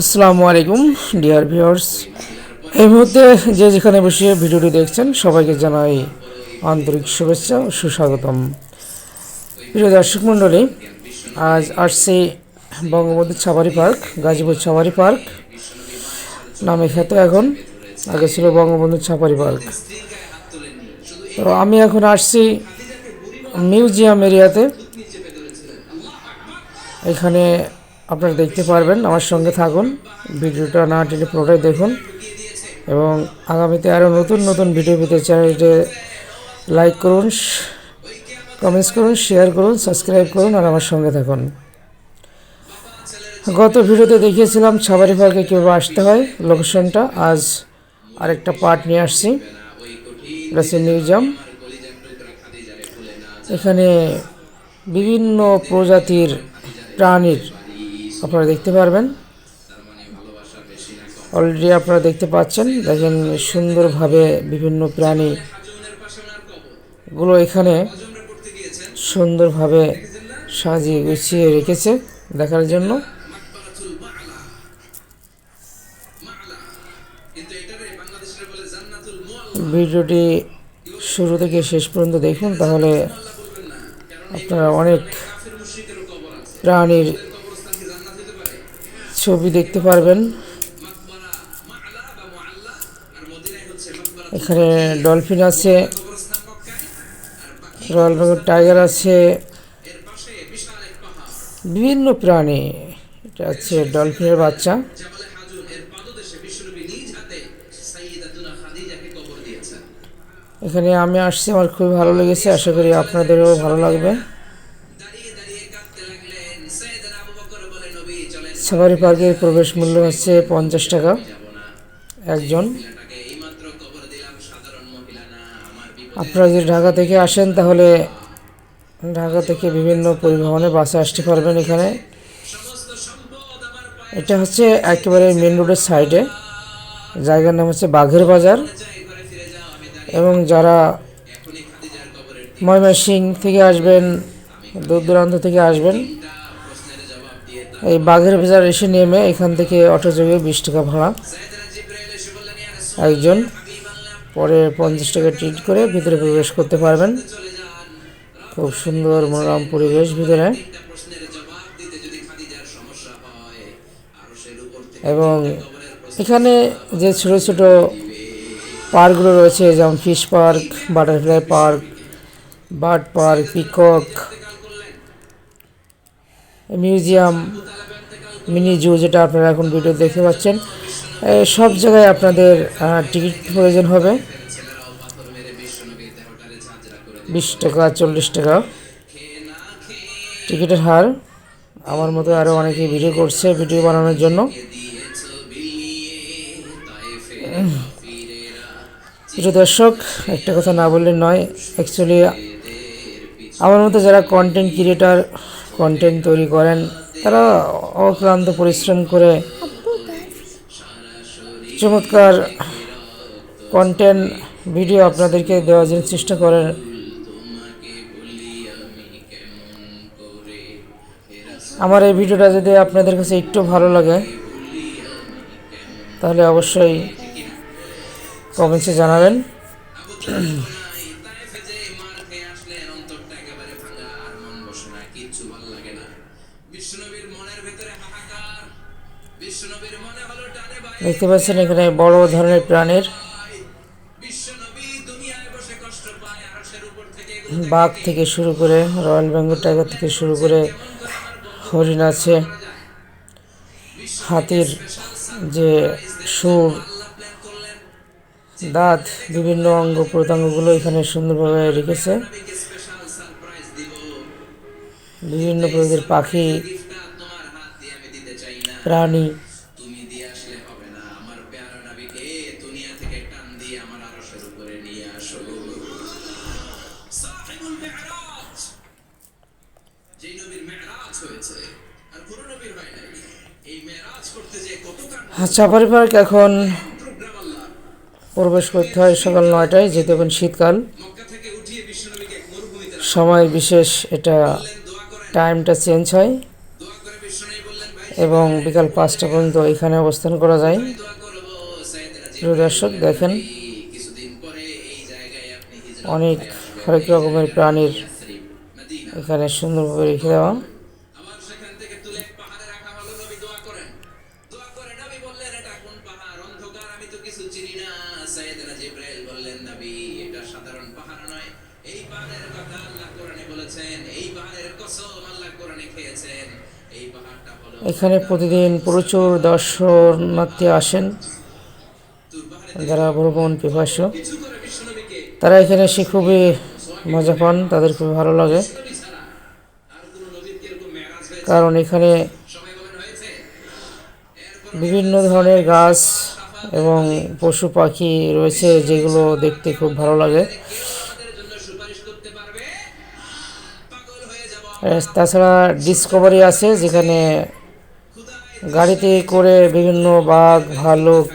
আসসালামু আলাইকুম, dear viewers. এই মুহূর্তে যে যেখানে বসে ভিডিওটি দেখছেন, সবাইকে জানাই আন্তরিক শুভেচ্ছা ও সুস্বাগতম। প্রিয় দর্শক মণ্ডলী, আজ আসছি Bangabandhu safari park, Gazipur safari park নামে খ্যাত এখন, আগে ছিল বঙ্গবন্ধু ছাপারি পার্ক। তো আমি এখন আসছি মিউজিয়াম এরিয়াতে। এখানে আপনারা দেখতে পারবেন, আমার সঙ্গে থাকুন, ভিডিওটা না টেনে পুরোটাই দেখুন এবং আগামীতে আরও নতুন নতুন ভিডিও পেতে চ্যানেলটি লাইক করুন কমেন্টস করুন শেয়ার করুন সাবস্ক্রাইব করুন আর আমার সঙ্গে থাকুন। গত ভিডিওতে দেখিয়েছিলাম ছাবারি পার্কে কীভাবে আসতে হয়, লোকেশনটা। আজ আরেকটা পার্ট নিয়ে আসছি হচ্ছে মিউজিয়াম। এখানে বিভিন্ন প্রজাতির প্রাণীর আপনারা দেখতে পারবেন। অলরেডি আপনারা দেখতে পাচ্ছেন দেখেন সুন্দরভাবে বিভিন্ন প্রাণী। গুলো এখানে সুন্দরভাবে সাজিয়ে গুছিয়ে রেখেছে দেখার জন্য। ভিডিওটি শুরু থেকে শেষ পর্যন্ত দেখুন, তাহলে আপনারা অনেক প্রাণীর ছবি দেখতে পারবেন। এখানে ডলফিন আছে, রয়্যাল বেঙ্গল টাইগার আছে, বিভিন্ন প্রাণী। এটা হচ্ছে ডলফিনের বাচ্চা। এখানে আমি আসছি, আমার খুবই ভালো লেগেছে, আশা করি আপনাদেরও ভালো লাগবে। সাফারি পার্কের প্রবেশ মূল্য হচ্ছে পঞ্চাশ টাকা। একজন। আপনারা যদি ঢাকা থেকে আসেন তাহলে ঢাকা থেকে বিভিন্ন পরিবহনে বাসে আসতে পারবেন এখানে। এটা হচ্ছে একেবারে মেন রোডের সাইডে। জায়গার নাম হচ্ছে বাঘের বাজার। এবং যারা ময়মনসিং থেকে আসবেন দূর দূরান্ত থেকে আসবেন। এই বাঘের বাজার এসে নেমে এখান থেকে অটো বিশ টাকা ভাড়া। একজন, পরে পঞ্চাশ টাকা ট্রিট করে ভিতরে প্রবেশ করতে পারবেন। খুব সুন্দর মনোরম পরিবেশ ভিতরে। এবং এখানে যে ছোট ছোট পার্কগুলো রয়েছে, যেমন fish park, butterfly park, bird park, peacock museum, mini zoo যেটা আপনারা এখন ভিডিও দেখতে পাচ্ছেন সব জায়গায় আপনাদের টিকিট প্রয়োজন হবে। বিশ টাকা, চল্লিশ টাকা। টিকিটের হার, আমার মতো আরও অনেকে ভিডিও করছে ভিডিও বানানোর জন্য। প্রিয় দর্শক, একটা কথা না বললে নয় অ্যাকচুয়ালি আমার মতো যারা কন্টেন্ট ক্রিয়েটার কন্টেন্ট তৈরি করেন, তারা অক্লান্ত পরিশ্রম করে চমৎকার কন্টেন্ট ভিডিও আপনাদেরকে দেওয়ার জন্য চেষ্টা করেন। আমার এই ভিডিওটা যদি আপনাদের কাছে একটু ভালো লাগে, তাহলে অবশ্যই কমেন্টসে জানাবেন। দেখতে পাচ্ছেন এখানে বড় ধরনের প্রাণীর। বাঘ থেকে শুরু করে রয়্যাল বেঙ্গল টাইগার থেকে শুরু করে হরিণ আছে। হাতির যে সুর দাঁত বিভিন্ন অঙ্গ প্রত্যঙ্গগুলো এখানে সুন্দরভাবে রেখেছে। বিভিন্ন প্রজাতির পাখি প্রাণী। সাফারি পার্ক এখন প্রবেশ করতে হয় সকাল নয়টায় যেহেতু এখন শীতকাল। সময় বিশেষ এটা টাইমটা চেঞ্জ হয় এবং বিকাল পাঁচটা পর্যন্ত এখানে অবস্থান করা যায়। প্রিয় দেখেন। অনেক হরেক রকমের প্রাণীর এখানে সুন্দরভাবে রেখে দেওয়া। চিনি না সাইয়েদনা বললেন নবী এটা সাধারণ পাহাড় নয় এই পাহাড়ের কথা আল্লাহ কোরআনে বলেছেন এই পাহাড়ের কসম আল্লাহ কোরআনে খেয়েছেন। এই পাহাড়টা হলো এখানে প্রতিদিন প্রচুর দর্শনার্থী আসেন। যারা ভ্রমণ পিপাসু কিছু করে বিশ্বনবীকে। তারা এখানে এসে খুবই মজা পান তাদের খুব ভালো লাগে। কারণ এখানে বিভিন্ন ধরনের গাছ এবং পশু পাখি রয়েছে যেগুলো দেখতে খুব ভালো লাগে। তাছাড়া ডিসকভারি আছে যেখানে গাড়িতে করে বিভিন্ন বাঘ, ভালুক,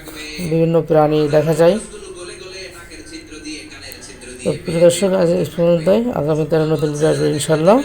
বিভিন্ন প্রাণী দেখা যায়। তো প্রিয় দর্শক, আজ এই পর্যন্তই। আগামী তারা নতুন ইনশাল্লাহ